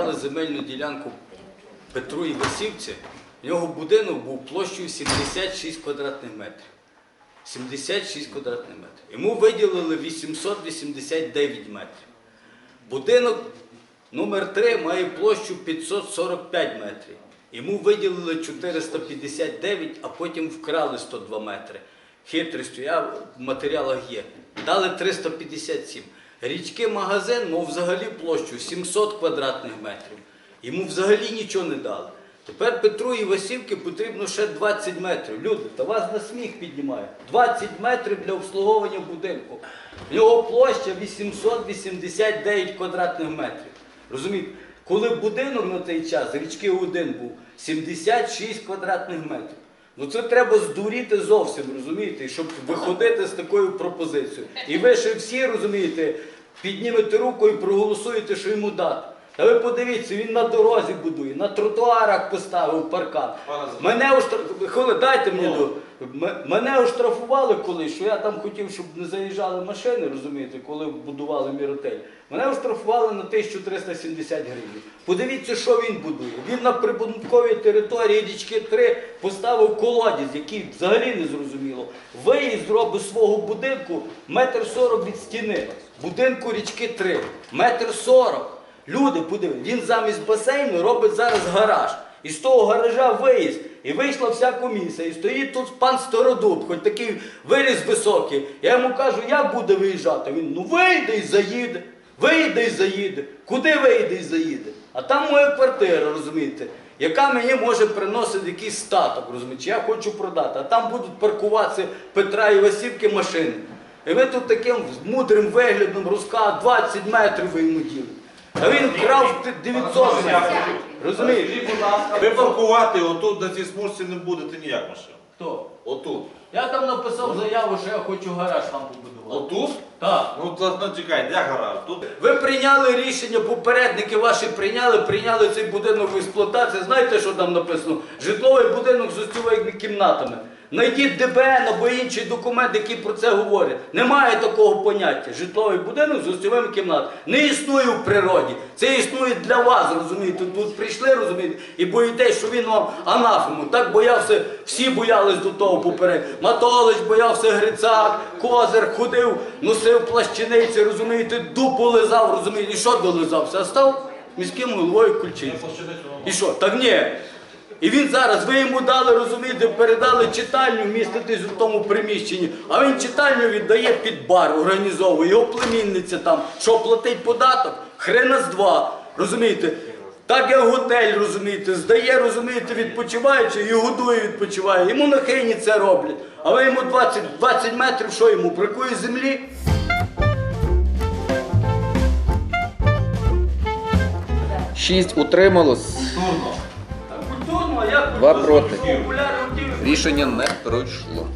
земельну ділянку Петру Івасівці. В нього будинок був площею 76 квадратних метрів. 76 квадратних метрів. Йому виділили 889 метрів. Будинок номер 3 має площу 545 метрів. Йому виділили 459, а потім вкрали 102 метри. Хитрістю, я в матеріалах є. Дали 357. Річки магазин мав взагалі площу 700 квадратних метрів. Йому взагалі нічого не дали. Тепер Петру і Васівки потрібно ще 20 метрів. Люди, та вас на сміх піднімає. 20 метрів для обслуговування будинку. В нього площа 889 квадратних метрів. Розумієте? Коли будинок на той час, річки 1 був 76 квадратних метрів. Ну це треба здуріти зовсім, розумієте, щоб виходити з такою пропозицією. І ви ще всі, розумієте, піднімете руку і проголосуєте, що йому дати. Та ви подивіться, він на дорозі будує, на тротуарах поставив паркан. Мене оштрафували, дайте мені до. Мене оштрафували колись, що я там хотів, щоб не заїжджали машини, розумієте, коли будували міротель. Мене оштрафували на 1370 гривень. Подивіться, що він будує. Він на прибудинковій території річки 3 поставив колодязь, який взагалі не зрозуміло. Виїзд зробив свого будинку метр сорок від стіни. Будинку річки 3. Метр сорок. Люди, подивіться, він замість басейну робить зараз гараж. І з того гаража виїзд. І вийшла вся комісія. І стоїть тут пан Стародуб, хоч такий виріс високий. Я йому кажу, як буде виїжджати? Він ну вийде і заїде. Вийде і заїде. Куди вийде і заїде? А там моя квартира, розумієте, яка мені може приносити якийсь статок, розумієте, я хочу продати. А там будуть паркуватися Петра і Васівки машини. І ви тут таким мудрим виглядом розказуєте, 20 метрів ви йому діли. А він крав 900 метрів. Розумієш? Ви паркувати отут на цій смужці не будете ніяк машин. Хто? Отут. Я там написав заяву, що я хочу гараж там побудувати. Отут? Так. Ну, то, ну чекайте, як гараж? Тут Ви прийняли рішення, попередники ваші прийняли, прийняли цей будинок в експлуатацію. Знаєте, що там написано? Житловий будинок з гостьовими кімнатами. Найдіть ДБН або інший документ, який про це говорить. Немає такого поняття. Житловий будинок з гостьовими кімнатами. Не існує в природі. Це існує для вас, розумієте. Тут прийшли, розумієте, і боїтесь, що він вам анафему. Так боявся, всі боялись до того поперед. Матолич боявся Грицак, Козир ходив, носив плащаниці, розумієте, дупу лизав, розумієте, і що долизався? А став міським головою Кульчинським. І що? Так ні. І він зараз, ви йому дали, розумієте, передали читальню міститись у тому приміщенні, а він читальню віддає під бар, організовує, його племінниця там, що платить податок, хрена з два, розумієте? Так як готель, розумієте, здає, розумієте, відпочиваючи і годує, відпочиває. Йому на хейні це роблять. А ви йому 20, 20 метрів, що йому, бракує землі? Шість утрималось. культурно, Два проти. Рішення не пройшло.